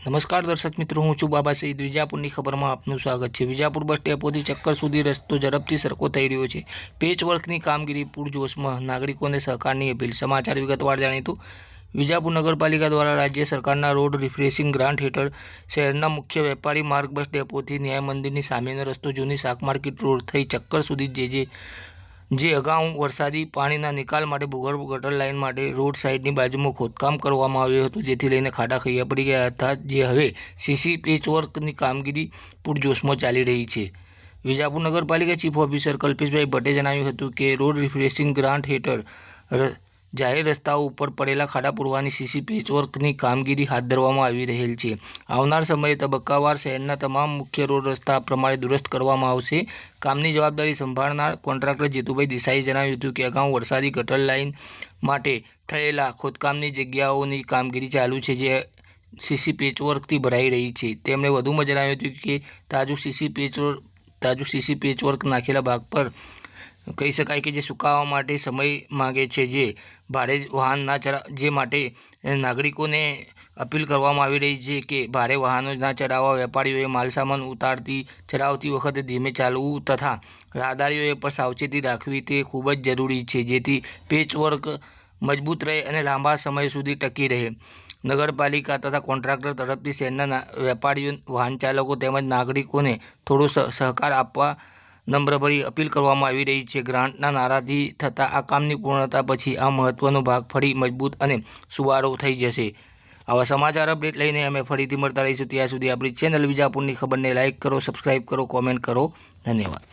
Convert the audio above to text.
નમસ્કાર દર્શક મિત્રો, હું છું બાબા સઈદ. વિજાપુરની ખબરમાં આપનું સ્વાગત છે. વિજાપુર બસ ડેપોથી ચક્કર સુધી રસ્તો ઝડપથી સરખો થઈ રહ્યો છે. પેચવર્કની કામગીરી, પૂરજોશમાં નાગરિકોને સહકારની અપીલ. સમાચાર વિગતવાર જાણીતું, વિજાપુર નગરપાલિકા દ્વારા રાજ્ય સરકારના રોડ રિફ્રેશિંગ ગ્રાન્ટ હેઠળ શહેરના મુખ્ય વેપારી માર્ગ બસ ડેપોથી ન્યાય મંદિરની સામેનો રસ્તો જૂની શાક માર્કેટ રોડ થઈ ચક્કર સુધી જે જે જે અગાઉ વરસાદી પાણીના નિકાલ માટે ભૂગર્ભ ગટર લાઇન માટે રોડ સાઇડની બાજુમાં ખોદકામ કરવામાં આવ્યું હતું, જેથી લઈને ખાડા ખૈયા પડી ગયા હતા, જે હવે સીસી પેચવર્કની કામગીરી પૂરજોશમાં ચાલી રહી છે. વિજાપુર નગરપાલિકા ચીફ ઓફિસર કલ્પેશભાઈ ભટ્ટે જણાવ્યું હતું કે, રોડ રિફ્રેશિંગ ગ્રાન્ટ હેઠળ જાહેર રસ્તાઓ ઉપર પડેલા ખાડા પૂરવાની સીસી પેચવર્કની કામગીરી હાથ ધરવામાં આવી રહેલ છે. આવનાર સમયે તબક્કાવાર શહેરના તમામ મુખ્ય રોડ રસ્તા પ્રમાણે દુરસ્ત કરવામાં આવશે. કામની જવાબદારી સંભાળનાર કોન્ટ્રાક્ટર જેતુભાઈ દેસાઈએ જણાવ્યું હતું કે અગાઉ વરસાદી ગટર લાઇન માટે થયેલા ખોદકામની જગ્યાઓની કામગીરી ચાલુ છે જે સીસી પેચવર્કથી ભરાઈ રહી છે. તેમણે વધુમાં જણાવ્યું હતું કે તાજું સીસી પેચવર્ક તાજું સીસી પેચવર્ક નાખેલા ભાગ પર કહી શકાય કે જે સુકાવા માટે સમય માગે છે, જે ભારે વાહન ના ચલા જે માટે નાગરિકોને અપીલ કરવામાં આવી રહી છે કે ભારે વાહનો ના ચલાવવા વેપારીઓએ માલસામાન ઉતારતી ચલાવતી વખતે ધીમે ચાલવું તથા રાહદારીઓએ પણ સાવચેતી રાખવી તે ખૂબ જ જરૂરી છે, જેથી પેચવર્ક મજબૂત રહે અને લાંબા સમય સુધી ટકી રહે. નગરપાલિકા તથા કોન્ટ્રાક્ટર તરફથી શહેરના વેપારીઓ, વાહન ચાલકો તેમજ નાગરિકોને થોડો સહ- સહકાર આપવા નમ્રભરી અપીલ કરવામાં આવી રહી છે. ગ્રાન્ટના નારાથી થતા આ કામની પૂર્ણતા પછી આ મહત્વનો ભાગ ફરી મજબૂત અને સુવારો થઈ જશે. આવા સમાચાર અપડેટ લઈને અમે ફરીથી મળતા રહીશું. ત્યાં સુધી આપણી ચેનલ વિજાપુરની ખબરને લાઇક કરો, સબસ્ક્રાઇબ કરો, કોમેન્ટ કરો. ધન્યવાદ.